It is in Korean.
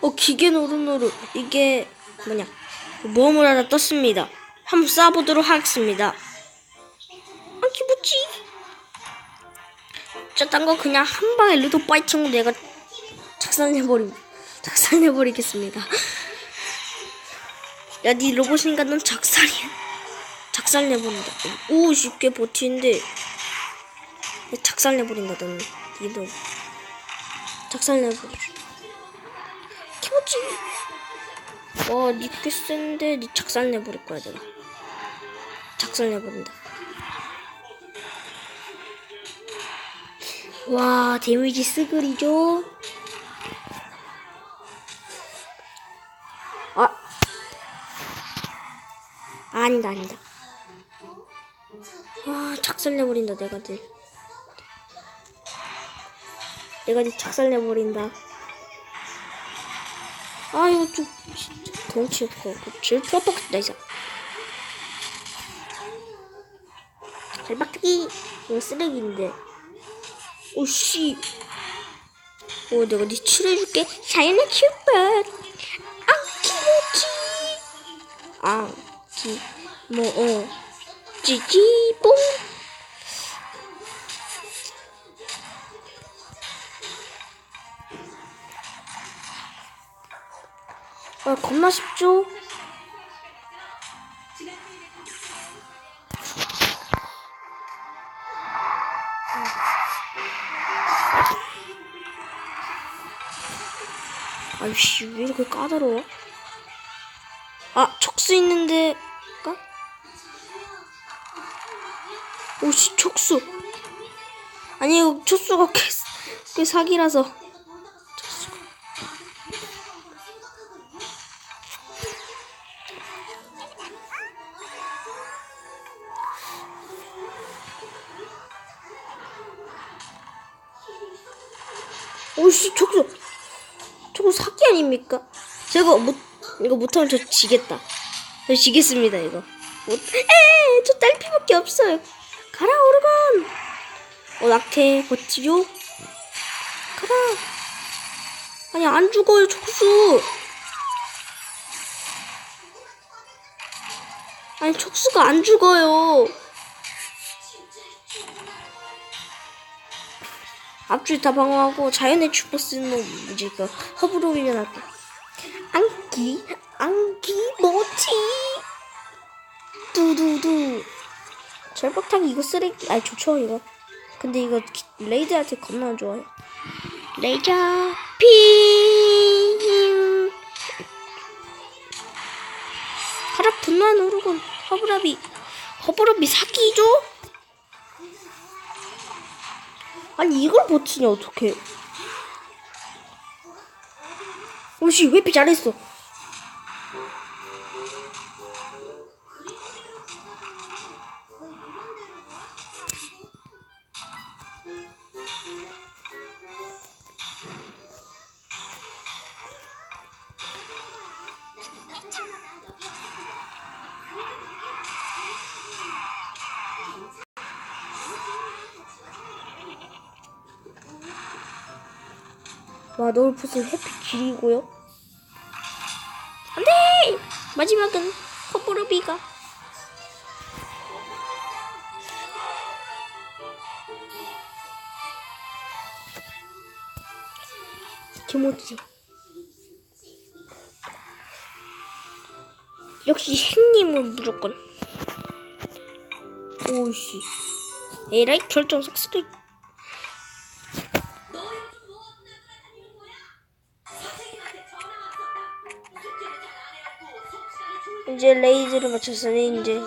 어 기계 노릇노릇 이게 뭐냐 모험을 하나 떴습니다. 한번 쏴보도록 하겠습니다. 아 기쁘지? 저딴 거 그냥 한 방에 루도 파이팅으로 내가 작살내버리 작살내버리겠습니다. 야, 네 로봇인가 넌 작살이야. 작살내버린다. 오, 쉽게 버티는데. 작살내버린다, 너는. 니도. 작살내버려. 키모지. 와, 니 꽤 센데, 니 작살내버릴 거야, 내가. 작살내버린다. 와, 데미지 스글이죠? 아, 아니다 아니다 와 작살내버린다 내가 들 내가 들 작살내버린다. 아 이거 좀 덩치 없고 제일 뼈뻑 나이스 발박기. 이거 쓰레기인데. 오씨. 오 내가 니 칠해줄게. 자연의 큐브 아 키모치 아기뭐 어. 찌찌뽕 아 겁나 쉽죠? 아이씨 왜 이렇게 까다로워? 아 촉수 있는데 까? 오씨 촉수 아니 촉수가 꽤, 꽤 사기라서 오씨 촉수 저거 사기 아닙니까? 제가 못 이거 못하면 저 지겠다. 저 지겠습니다 이거. 못. 에, 저 딸피밖에 없어요. 가라 오르건. 어 낙태 버티죠? 가라. 아니 안 죽어요 촉수. 아니 촉수가 안 죽어요. 앞줄 다 방어하고 자연의 슈퍼 쓰는 놈 뭐지 그 허브로 밀려날 거. 안기 안기 뭐지? 두두두. 절박탕 이거 쓰레기 아니 좋죠 이거. 근데 이거 기- 레이드한테 겁나 안 좋아요. 레이저 핑. 가라 분노한 오르곤 허브라비 허브라비 사기죠? 아니 이걸 버티냐 어떡해. 오씨 회피 잘했어 와 노을풋은 해피 길이고요. 안돼! 마지막은 허브르비가. 김호지 역시 행님은 무조건. 오씨. 에라이 결정 삭스도 이제 레이즈를 맞췄으니 이제